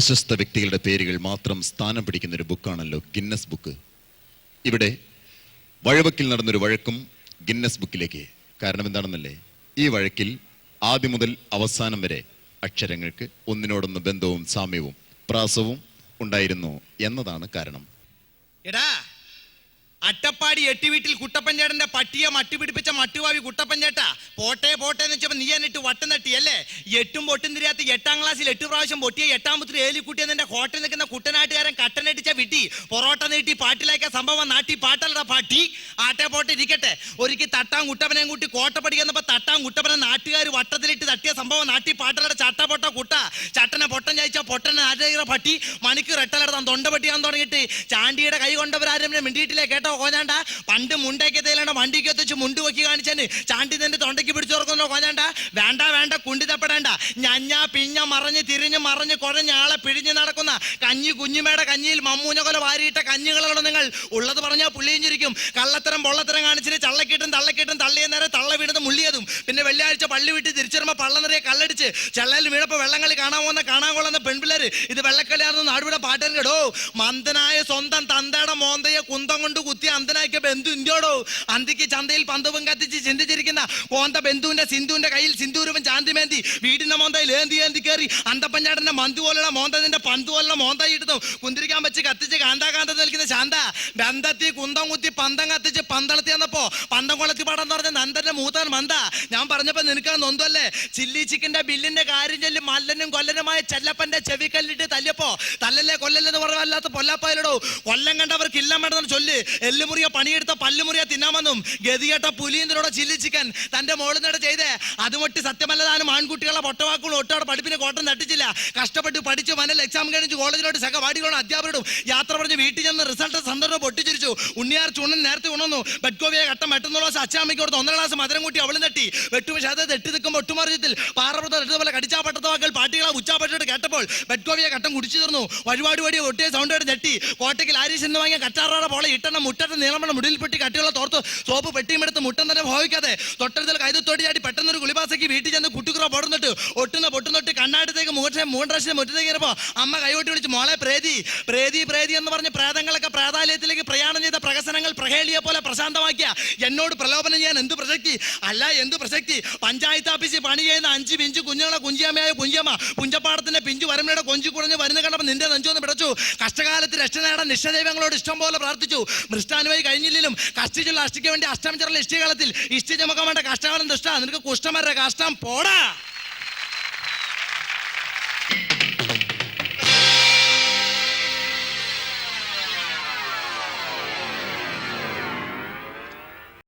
പ്രശസ്ത വ്യക്തികളുടെ പേരുകൾ മാത്രം സ്ഥാനം പിടിക്കുന്ന ഒരു ബുക്കാണല്ലോ ഗിന്നസ് ബുക്ക്. ഇവിടെ വഴവക്കിൽ നടന്നൊരു വഴക്കും ഗിന്നസ് ബുക്കിലേക്ക്. കാരണം എന്താണെന്നല്ലേ? ഈ വഴക്കിൽ ആദ്യം മുതൽ അവസാനം വരെ അക്ഷരങ്ങൾക്ക് ഒന്നിനോടൊന്ന് ബന്ധവും സാമ്യവും പ്രാസവും ഉണ്ടായിരുന്നു എന്നതാണ് കാരണം. എടാ അട്ടപ്പാടി എട്ടി വീട്ടിൽ കുട്ടപ്പഞ്ചേട്ടന്റെ പട്ടിയെ മട്ടി പിടിപ്പിച്ച മട്ടുവാവി കുട്ടപ്പഞ്ചേട്ടാ പോട്ടെ പോട്ടെ എന്ന് വെച്ചപ്പോ നീ എന്നിട്ട് വട്ടം തട്ടി അല്ലേ? എട്ടും പൊട്ടും തിരിയാത്ത എട്ടാം ക്ലാസ്സിൽ എട്ട് പ്രാവശ്യം പൊട്ടിയ എട്ടാമത്തിൽ ഏലിക്കുട്ടി എന്നെ കോട്ടയിൽ നിൽക്കുന്ന കുട്ടനാട്ടുകാരൻ കട്ടനടിച്ച വിട്ടി പൊറോട്ട നീട്ടി പാട്ടിലാക്കിയ സംഭവം നാട്ടി പാട്ടല്ലട പാട്ടി. ആട്ടെ പോട്ടെ ഇരിക്കട്ടെ. ഒരിക്കൽ തട്ടാം കുട്ടപ്പനെയും കൂട്ടി കോട്ട പഠിക്കുന്നപ്പോ തട്ടാം കുട്ടപ്പനെ നാട്ടുകാർ വട്ടത്തിലിട്ട് തട്ടിയ സംഭവം നാട്ടി പാട്ടലട ചട്ട പൊട്ട കുട്ട. ചട്ടനെ പൊട്ടൻ ചായച്ച പൊട്ടനെ ആരുടെ പട്ടി മണിക്ക് റെട്ടലടാൻ തൊണ്ട പട്ടിയാൻ തുടങ്ങിയിട്ട് ചാണ്ടിയുടെ കൈ കൊണ്ടവരാരും മിണ്ടിയിട്ടില്ലേ? കേട്ടോ കോഞ്ഞാണ്ട? പണ്ട് മുണ്ടൊക്കെ തേലാണ്ട വണ്ടിക്ക് എത്തിച്ച് മുണ്ട് വെക്കി കാണിച്ചെന്ന് ചാണ്ടി നിന്റെ തൊണ്ടയ്ക്ക് പിടിച്ചു തുറക്കുന്നോ കോഞ്ഞാണ്ട? വേണ്ട വേണ്ട കുണ്ടിതപ്പെടേണ്ട. ഞഞ്ഞ പിഞ്ഞ മറഞ്ഞ് തിരിഞ്ഞ് മറഞ്ഞ് കുഴഞ്ഞ ആളെ പിഴിഞ്ഞ് നടക്കുന്ന കഞ്ഞി കുഞ്ഞുമേടെ കഞ്ഞിയിൽ മമ്മൂഞ്ഞ കൊല വാരിയിട്ട കഞ്ഞികളുള്ള നിങ്ങൾ? ഉള്ളത് പറഞ്ഞാൽ പുള്ളിയും ചിരിക്കും കള്ളത്തരം പൊള്ളത്തരം കാണിച്ചിട്ട് ചള്ളക്കിട്ടും തള്ളക്കിട്ടും തള്ളിയ നേരെ തള്ള വീണത് മുള്ളിയതും. പിന്നെ വെള്ളിയാഴ്ച പള്ളി വിട്ട് തിരിച്ചുവരുമ്പോ പള്ള നിറയെ കല്ലടിച്ച് ചെള്ളയിൽ വീണപ്പോൾ വെള്ളങ്ങളി കാണാൻ പോകുന്ന കാണാൻ കൊള്ളുന്ന പെൺപിള്ളേർ ഇത് വെള്ളക്കളിയാണെന്ന് നാടുവിടെ പാട്ടൻ കേടോ മന്ദനായ സ്വന്തം തന്തയുടെ മോന്തയെ കുന്തം കൊണ്ട് കുത്തി അന്തനാക്കിയ എന്തു ഇന്ത്യയോടോ? അന്തിക്ക് ചന്തയിൽ പന്തവും കത്തിച്ച് ചിന്തിച്ചിരിക്കുന്ന ഓന്ത ബന്ധുവിന്റെ സിന്ധുവിന്റെ കയ്യിൽ സിന്ദൂരവും ചാന്തിമേന്തി വീടിന്റെ മോന്തയിൽ ഏന്തി ഏന്തി കയറി അന്തപ്പഞ്ഞാടന്റെ മന്തു പോലുള്ള മോന്തതിന്റെ പന്തു പോലുള്ള മോന്തായി ഇടുന്നു. കുന്തിരിക്കാൻ വെച്ച് കത്തിച്ച് കാന്താകാന്ത നിൽക്കുന്ന ശാന്ത ബന്ധത്തി കുന്തം കുത്തി പന്തം കത്തിച്ച് പന്തളത്തി വന്നപ്പോ പന്തം കൊളത്തി പാടാൻ പറഞ്ഞ നന്ദന്റെ മൂത്തൻ മന്ത ഞാൻ പറഞ്ഞപ്പോ നിനക്ക് നൊന്തല്ലേ ചില്ലി ചിക്കന്റെ ബില്ലിന്റെ കാര്യം ചൊല്ലി മല്ലനും കൊല്ലനുമായ ചെല്ലപ്പന്റെ ചെവിക്കല്ലിട്ട് തല്ലിയപ്പോ തല്ലല്ലേ കൊല്ലല്ലെന്ന് പറഞ്ഞല്ലാത്ത പൊല്ലാപ്പായലടോ? കൊല്ലം കണ്ടവർക്ക് ഇല്ല വേണ്ടെന്ന് ചൊല്ല്. എല്ലുമുറിയ പണിയെടുത്ത പല്ലുമുറിയ തിന്നാമെന്നും ഗതികെട്ട പുലിയന്തിനോട് ചില്ലി ചിക്കൻ. തന്റെ മോളിനോട് ചെയ്തേ. അതുമൊട്ടി സത്യമല്ലതാനും ആൺകുട്ടികളെ പൊട്ടവാക്കുകളും ഒട്ടോടെ പഠിപ്പിനെ കോട്ടം തട്ടിച്ചില്ല. കഷ്ടപ്പെട്ട് പഠിച്ചു മനൽ എക്സാം കഴിഞ്ഞു കോളേജിലോട്ട് സഹപാഠികളോടും അധ്യാപകരോടും യാത്ര പറഞ്ഞ് വീട്ടിൽ ചെന്ന് റിസൾട്ട് സന്ദർഭം പൊട്ടിച്ചിരിച്ചു. ഉണ്ണിയാർ ചുണ്ണൻ നേരത്തെ ഉണർന്നു ബഡ്കോവിയെ ഘട്ടം വെട്ടുന്നുള്ള അച്ചാമ്മയ്ക്ക് കൊടുത്ത് ഒന്നര ക്ലാസ് മധുരം കൂട്ടി അവളും തട്ടി. വെട്ടു പക്ഷേ തെട്ടി നിൽക്കുമ്പോൾ ഒട്ടുമറിയത്തിൽ പാറപ്പുറത്ത് എടുത്തപോലെ കടിച്ചാ പട്ടത്തവാക്കൾ പാട്ടികളെ ഉച്ചാപ്പെട്ടിട്ട് കേട്ടപ്പോൾ ബഡ്കോവിയെ ഘട്ടം കുടിച്ചു തീർന്നു. വഴിപാട് വഴി ഒട്ടിയ സൗണ്ട് തട്ടി ഞെട്ടി. കോട്ടയ്ക്ക് ആരീസ് എന്ന് വാങ്ങിയ കറ്റാറോടെ പോലെ ഇട്ടെണ്ണം മുട്ടത്തെ നീളമണ്ണ മുടിയിൽ പെട്ടി കട്ടിയുള്ള തോർത്ത് സോപ്പ് പെട്ടിയും എടുത്ത് മുട്ടം തന്നെ ഭാവിക്കാതെ തൊട്ടടുത്തിൽ കൈതത്തോടി ചാടി പെട്ടെന്ന് ഒരു കുളിബാസയ്ക്ക് വീട്ടിൽ ചെന്ന് കുട്ടിക്കുറ പൊടുന്നിട്ട് ഒട്ടുന്ന പൊട്ടുന്നിട്ട് കണ്ണാടത്തേക്ക് മുഖത്തെ മൂന്നരശം മുറ്റത്തേക്ക് അമ്മ കൈകൊട്ടി വിളിച്ച് മോളെ പ്രേതി പ്രേതി പ്രേതി എന്ന് പറഞ്ഞ് പ്രേതങ്ങളൊക്കെ പ്രാതാലയത്തിലേക്ക് പ്രയാണം ചെയ്ത പ്രഹേളിയെ പോലെ പ്രശാന്തമാക്കിയ. എന്നോട് പ്രലോഭനം ചെയ്യാൻ എന്ത് പ്രസക്തി? അല്ല എന്ത് പ്രസക്തി? പഞ്ചായത്ത് ഓഫീസിൽ പണി ചെയ്യുന്ന അഞ്ച് പിഞ്ച് കുഞ്ഞുങ്ങളെ കുഞ്ചിയമ്മയായ കുഞ്ചിയമ്മ പുഞ്ചപ്പാടത്തിന്റെ പിഞ്ചു വരമ്മയുടെ കൊഞ്ചു കുറഞ്ഞ് വരുന്ന കണ്ടപ്പോൾ നിന്റെ നെഞ്ചൊന്ന് പിടച്ചു. കഷ്ടകാലത്ത് രക്ഷ നേടാൻ നിഷ്ഠദൈവങ്ങളോട് ഇഷ്ടം പോലെ പ്രാർത്ഥിച്ചു. മൃഷ്ടാനുമായി കഴിഞ്ഞില്ലെങ്കിലും കഷ്ടിച്ചുള്ള അഷ്ടിക്ക് വേണ്ടി അഷ്ടം ചെറൽ ഇഷ്ടികാലത്തിൽ ഇഷ്ടി ചുമക്കാൻ വേണ്ട കഷ്ടകാലം ദുഷ്ട. നിനക്ക് കുഷ്ടം വരെ കഷ്ടം പോടാ.